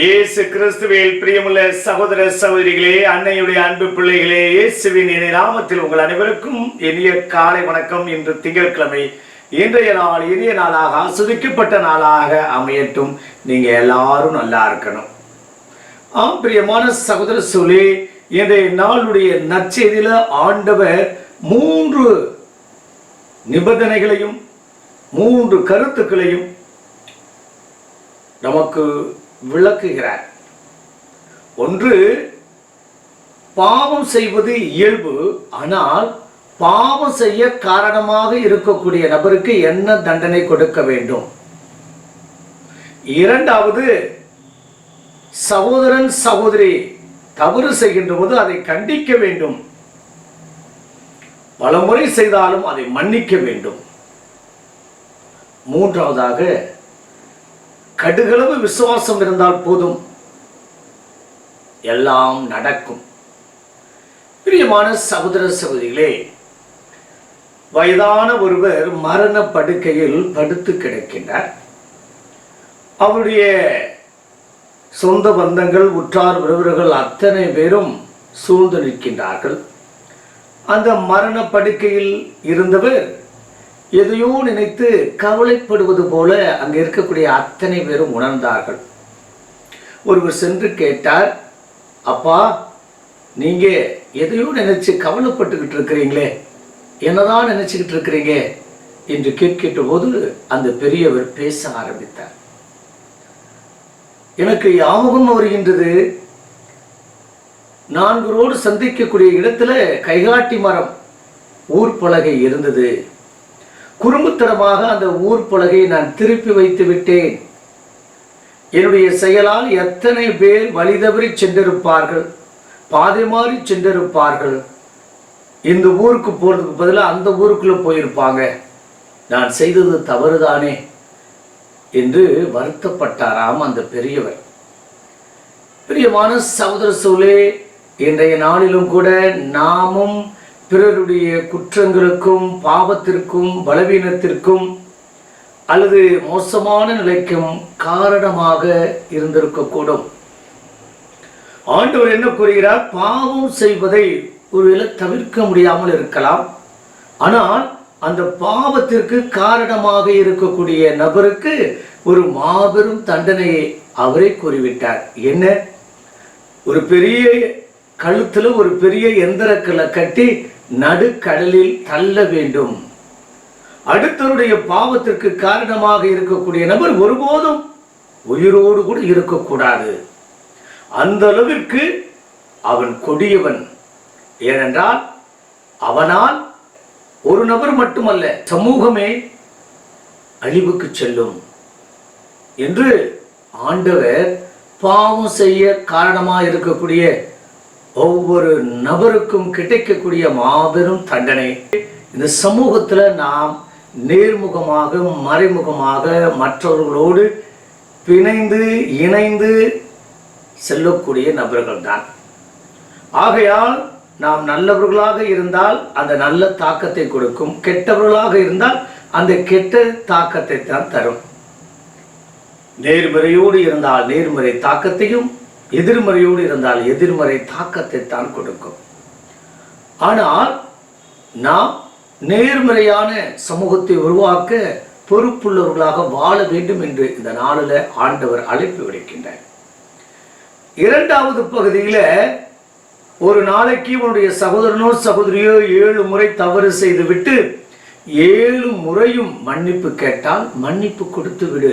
இயேசு கிறிஸ்துவில் பிரியமுள்ள சகோதர சகோதரிகளே அன்னையுடைய அன்பு பிள்ளைகளே இயேசுவின் நாமத்தில் உங்கள் அனைவருக்கும் இனிய காலை வணக்கம். இன்று திங்கட்கிழமை இன்றைய நாள் இனிய நாளாக ஆஸ்வதிக்கப்பட்ட நாளாக அமையட்டும். நீங்க எல்லாரும் நல்லா இருக்கணும். ஆம் பிரியமான சகோதர சொல்லி இன்றைய நாளுடைய நற்செய்தியில ஆண்டவர் மூன்று நிபந்தனைகளையும் மூன்று கருத்துக்களையும் நமக்கு விளக்குகிறார். ஒன்று பாவம் செய்வது இயல்பு ஆனால் பாவம் செய்ய காரணமாக இருக்கக்கூடிய நபருக்கு என்ன தண்டனை கொடுக்க வேண்டும்? இரண்டாவது சகோதரன் சகோதரி தவறு செய்கின்ற போது அதை கண்டிக்க வேண்டும். பலமுறை செய்தாலும் அதை மன்னிக்க வேண்டும். மூன்றாவதாக கடுகளவு விசுவாசம் இருந்தால் போதும். எல்லாம் நடக்கும். பிரியமான சகோதர சகோதரிகளே வயதான ஒருவர் மரண படுக்கையில் படுத்து கிடக்கின்றார். அவருடைய சொந்த பந்தங்கள் உற்றார் உறவர்கள் அத்தனை பேரும் சூழ்ந்து நிற்கின்றார்கள். அந்த மரண படுக்கையில் இருந்தவர் எதையோ நினைத்து கவலைப்படுவது போல அங்கே இருக்கக்கூடிய அத்தனை பேரும் உணர்ந்தார்கள். ஒருவர் சென்று கேட்டார் அப்பா நீங்க எதையோ நினைச்சு கவலைப்பட்டுக்கிட்டு இருக்கிறீங்களே என்னதான் நினைச்சுக்கிட்டு இருக்கிறீங்க? என்று கேட்கிட்ட போது அந்த பெரியவர் பேச ஆரம்பித்தார். எனக்கு யாபகம் வருகின்றது. நான்கு ரோடு சந்திக்கக்கூடிய இடத்துல கைகாட்டி மரம் ஊர் பலகை இருந்தது. குறும்புத்தனமாக அந்த ஊர் பலகையை நான் திருப்பி வைத்து விட்டேன். என்னுடைய செயலால் எத்தனை பேர் வழி தவறி சென்றிருப்பார்கள் பாதை மாறி சென்றிருப்பார்கள். இந்த ஊருக்கு போறதுக்கு பதிலாக அந்த ஊருக்குள்ள போயிருப்பாங்க. நான் செய்தது தவறுதானே என்று வருத்தப்பட்டாராம் அந்த பெரியவர். பிரியமான சகோதர சூழலே இன்றைய நாளிலும் கூட நாமும் பிறருடைய குற்றங்களுக்கும் பாவத்திற்கும் பலவீனத்திற்கும் அல்லது மோசமான நிலைக்கும் காரணமாக இருந்திருக்கக்கூடும். ஆண்டவர் என்ன கூறுகிறார்? பாவம் செய்வதை ஒருவேளை தவிர்க்க முடியாமல் இருக்கலாம். ஆனால் அந்த பாவத்திற்கு காரணமாக இருக்கக்கூடிய நபருக்கு ஒரு மாபெரும் தண்டனையை அவரே கூறிவிட்டார். என்ன? ஒரு பெரிய கழுத்துல ஒரு பெரிய எந்திரக்களை கட்டி நடுக்கடலில் தள்ள வேண்டும். அடுத்தருடைய பாவத்திற்கு காரணமாக இருக்கக்கூடிய நபர் ஒருபோதும் உயிரோடு கூட இருக்கக்கூடாது. அந்த அளவிற்கு அவன் கொடியவன். ஏனென்றால் அவனால் ஒரு நபர் மட்டுமல்ல சமூகமே அழிவுக்கு செல்லும். என்று ஆண்டவர் பாவம் செய்ய காரணமாக இருக்கக்கூடிய ஒவ்வொரு நபருக்கும் கிடைக்கக்கூடிய மாபெரும் தண்டனை. இந்த சமூகத்தில் நாம் நேர்முகமாக மறைமுகமாக மற்றவர்களோடு பிணைந்து இணைந்து செல்லக்கூடிய நபர்கள் தான் ஆகையால் நாம் நல்லவர்களாக இருந்தால் அந்த நல்ல தாக்கத்தை கொடுக்கும். கெட்டவர்களாக இருந்தால் அந்த கெட்ட தாக்கத்தை தான் தரும். நேர்மறையோடு இருந்தால் நேர்மறை தாக்கத்தையும் எதிர்மறையோடு இருந்தால் எதிர்மறை தாக்கத்தை தான் கொடுக்கும். ஆனால் நாம் நேர்மறையான சமூகத்தை உருவாக்க பொறுப்புள்ளவர்களாக வாழ வேண்டும் என்று இந்த நாளில் ஆண்டவர் அழைப்பு விடுக்கின்றார். இரண்டாவது பகுதியில் ஒரு நாளைக்கு உன்னுடைய சகோதரனோ சகோதரியோ ஏழு முறை தவறு செய்துவிட்டு ஏழு முறையும் மன்னிப்பு கேட்டால் மன்னிப்பு கொடுத்து விடு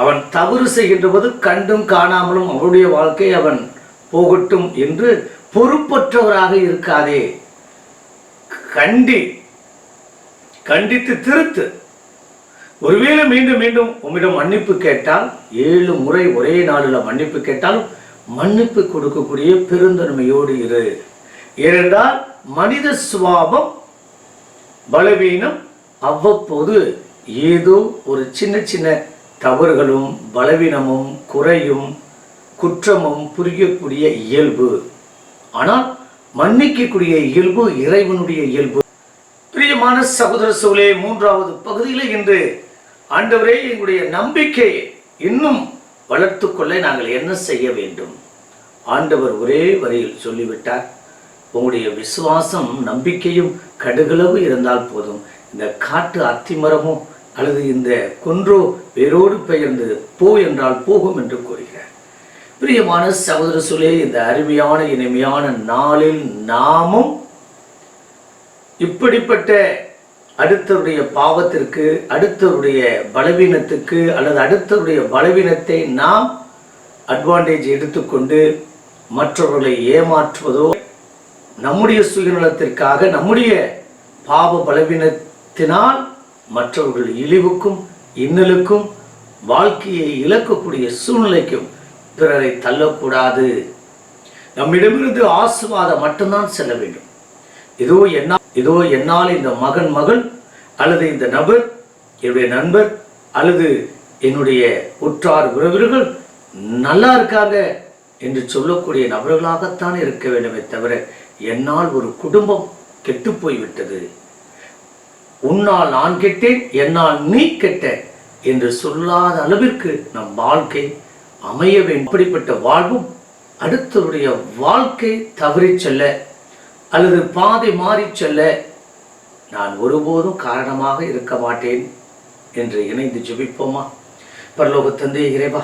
அவன் தவறு செய்கின்ற போது கண்டும் காணாமலும் அவருடைய வாழ்க்கை அவன் போகட்டும் என்று பொறுப்பற்றவராக இருக்காதே. கண்டி கண்டித்து திருத்து. ஒருவேளை மீண்டும் மீண்டும் உம்மிடம் மன்னிப்பு கேட்டால் ஏழு முறை ஒரே நாளில் மன்னிப்பு கேட்டால் மன்னிப்பு கொடுக்கக்கூடிய பெருந்தன்மையோடு இரு. ஏனென்றால் மனித சுவாபம் பலவீனம் அவ்வப்போது ஏதோ ஒரு சின்ன சின்ன தவறுகளும் பலவீனமும் குறையும் குற்றமும் புரியக்கூடிய இயல்பு. ஆனால் மன்னிக்கக்கூடிய இயல்பு இறைவனுடைய இயல்பு. பிரியமான சகோதர சோழே மூன்றாவது பகுதியில் இன்று ஆண்டவரே எங்களுடைய நம்பிக்கை இன்னும் வளர்த்து கொள்ள நாங்கள் என்ன செய்ய வேண்டும்? ஆண்டவர் ஒரே வரியில் சொல்லிவிட்டார் உங்களுடைய விசுவாசம் நம்பிக்கையும் கடுகளவு இருந்தால் போதும். இந்த காட்டு அத்திமரமோ அல்லது இந்த குன்றோ வேரோடு பெயர்ந்து போ என்றால் போகும் என்று கூறுகிறார். பிரியமான சகோதர சொல்லே இந்த அருமையான இனிமையான நாளில் நாமும் இப்படிப்பட்ட அடுத்தவருடைய பாவத்திற்கு அடுத்தவருடைய பலவீனத்துக்கு அல்லது அடுத்தவருடைய பலவீனத்தை நாம் அட்வான்டேஜ் எடுத்துக்கொண்டு மற்றவர்களை ஏமாற்றுவதோ நம்முடைய சுயநலத்திற்காக நம்முடைய பாவ பலவீனத்தினால் மற்றவர்கள் இழிவுக்கும் இன்னலுக்கும் வாழ்க்கையை இழக்கக்கூடிய சூழ்நிலைக்கும் பிறரை தள்ளக்கூடாது. நம்மிடமிருந்து ஆசுவாதம் மட்டும்தான் செல்ல வேண்டும். இதோ என்ன இதோ என்னால் இந்த மகன் மகள் அல்லது இந்த நபர் என்னுடைய நண்பர் அல்லது என்னுடைய உற்றார் உறவினர்கள் நல்லா இருக்காங்க என்று சொல்லக்கூடிய நபர்களாகத்தான் இருக்க வேண்டுமே தவிர என்னால் ஒரு குடும்பம் கெட்டு போய்விட்டது. உன்னால் நான் கெட்டேன் என்னால் நீ கெட்ட என்று சொல்லாத அளவிற்கு நம் வாழ்க்கை அமைய வேண்டும். அப்படிப்பட்ட வாழ்வும் அடுத்தவருடைய வாழ்க்கை தவறிச் செல்ல அல்லது பாதை மாறி செல்ல நான் ஒருபோதும் காரணமாக இருக்க மாட்டேன் என்று இணைந்து ஜெபிப்போமா? பரலோக தந்தை இறைவா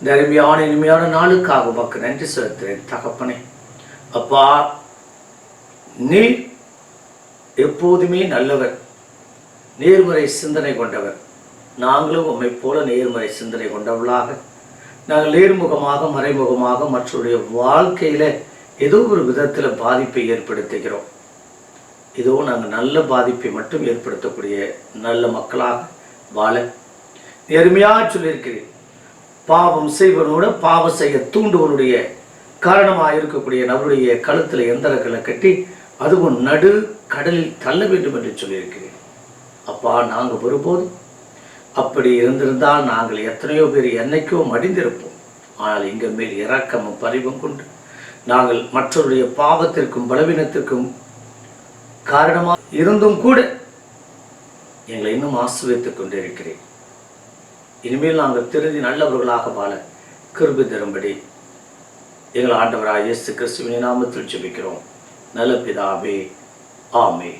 இந்த அருமையான இனிமையான நாளுக்காக உமக்கு நன்றி செலுத்துகிறேன். தகப்பனே அப்பா நீர் எப்போதுமே நல்லவர். நேர்மறை சிந்தனை கொண்டவர். நாங்களும் உம்மை போல நேர்மறை சிந்தனை கொண்டவளாக நாங்கள் நேர்முகமாக மறைமுகமாக மற்றவருடைய வாழ்க்கையில ஏதோ ஒரு விதத்தில் பாதிப்பை ஏற்படுத்துகிறோம். ஏதோ நாங்கள் நல்ல பாதிப்பை மட்டும் ஏற்படுத்தக்கூடிய நல்ல மக்களாக வாழ. நேர்மையாக சொல்லியிருக்கிறேன் பாவம் செய்வனோட பாவம் செய்ய தூண்டுவனுடைய காரணமாக இருக்கக்கூடிய நபருடைய கழுத்தில் எந்திரங்களை கட்டி அதுவும் நடு கடலில் தள்ள வேண்டும் என்று சொல்லியிருக்கிறேன் அப்பா நாங்கள் வரும்போது அப்படி இருந்திருந்தால் நாங்கள் எத்தனையோ பேர் என்னைக்கோ மடிந்திருப்போம். ஆனால் எங்கள் மேல் இரக்கமும் பரிவும் கொண்டு நாங்கள் மற்றவருடைய பாவத்திற்கும் பலவீனத்திற்கும் காரணமாக இருந்தும் கூட எங்களை இன்னும் ஆசிரியத்துக் கொண்டிருக்கிறேன். இனிமேல் நாங்கள் திருந்தி நல்லவர்களாக வாழ கிருபி தரும்படி எங்கள் ஆண்டவராக இயேசு கிறிஸ்துவின் நாமத்தில் ஜெபிக்கிறோம். நல்ல பிதாவே ஆமே